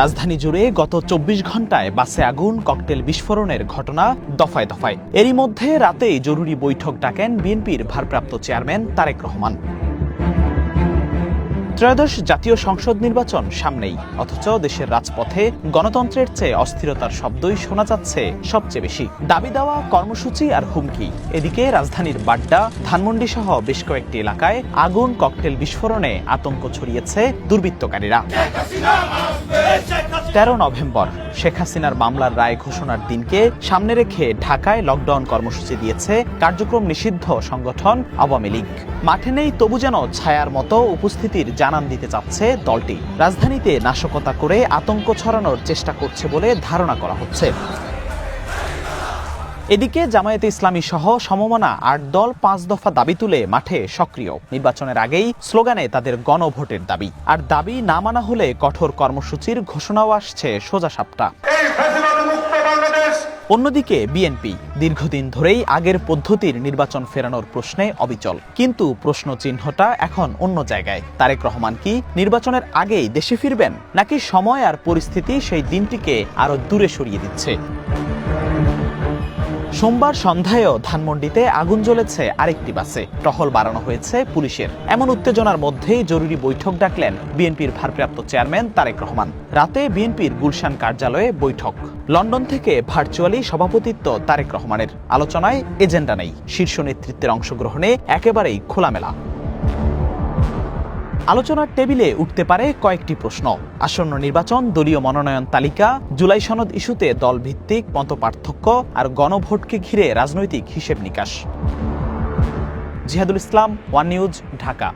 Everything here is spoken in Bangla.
রাজধানী জুড়ে গত চব্বিশ ঘন্টায় বাসে আগুন, ককটেল বিস্ফোরণের ঘটনা দফায় দফায়। এরই মধ্যে রাতেই জরুরি বৈঠক ডাকেন বিএনপির ভারপ্রাপ্ত চেয়ারম্যান তারেক রহমান। ত্রয়োদশ জাতীয় সংসদ নির্বাচন সামনেই, অথচ দেশের রাজপথে গণতন্ত্রের চেয়ে অস্থিরতার শব্দই শোনা যাচ্ছে সবচেয়ে বেশি। দাবি দেওয়া কর্মসূচি আর হুমকি। এদিকে রাজধানীর বাড্ডা, ধানমন্ডি সহ বেশ কয়েকটি এলাকায় আগুন ককটেল বিস্ফোরণে আতঙ্ক ছড়িয়েছে দুর্বৃত্তকারীরা। তেরো নভেম্বর, শেখ হাসিনার মামলার রায় ঘোষণার দিনকে সামনে রেখে ঢাকায় লকডাউন কর্মসূচি দিয়েছে কার্যক্রম নিষিদ্ধ সংগঠন আওয়ামী লীগ। মাঠে নেই তবু যেন ছায়ার মতো উপস্থিতির জানান দিতে চাচ্ছে দলটি। রাজধানীতে নাশকতা করে আতঙ্ক ছড়ানোর চেষ্টা করছে বলে ধারণা করা হচ্ছে। এদিকে জামায়াতে ইসলামী সহ সমমনা আট দল পাঁচ দফা দাবি তুলে মাঠে সক্রিয়। নির্বাচনের আগেই স্লোগানে তাদের গণভোটের দাবি। আর দাবি না মানা হলে কঠোর কর্মসূচির ঘোষণাও আসছে সোজা সাপটা। অন্যদিকে বিএনপি দীর্ঘদিন ধরেই আগের পদ্ধতির নির্বাচন ফেরানোর প্রশ্নে অবিচল। কিন্তু প্রশ্ন চিহ্নটা এখন অন্য জায়গায়। তারেক রহমান কি নির্বাচনের আগেই দেশে ফিরবেন নাকি সময় আর পরিস্থিতি সেই দিনটিকে আরও দূরে সরিয়ে দিচ্ছে? সোমবার সন্ধ্যায়ও ধানমন্ডিতে আগুন জ্বলেছে আরেকটি বাসে। টহল বাড়ানো হয়েছে পুলিশের। এমন উত্তেজনার মধ্যেই জরুরি বৈঠক ডাকলেন বিএনপির ভারপ্রাপ্ত চেয়ারম্যান তারেক রহমান। রাতে বিএনপির গুলশান কার্যালয়ে বৈঠক। লন্ডন থেকে ভার্চুয়ালি সভাপতিত্ব তারেক রহমানের। আলোচনায় এজেন্ডা নেই। শীর্ষ নেতৃত্বের অংশগ্রহণে একেবারেই খোলামেলা। আলোচনার টেবিলে উঠতে পারে কয়েকটি প্রশ্ন। আসন্ন নির্বাচন দলীয় মনোনয়ন তালিকা, জুলাই সনদ ইস্যুতে দলভিত্তিক মত পার্থক্য আর গণভোটকে ঘিরে রাজনৈতিক হিসেব নিকাশ। Jihadul Islam, one news, Dhaka.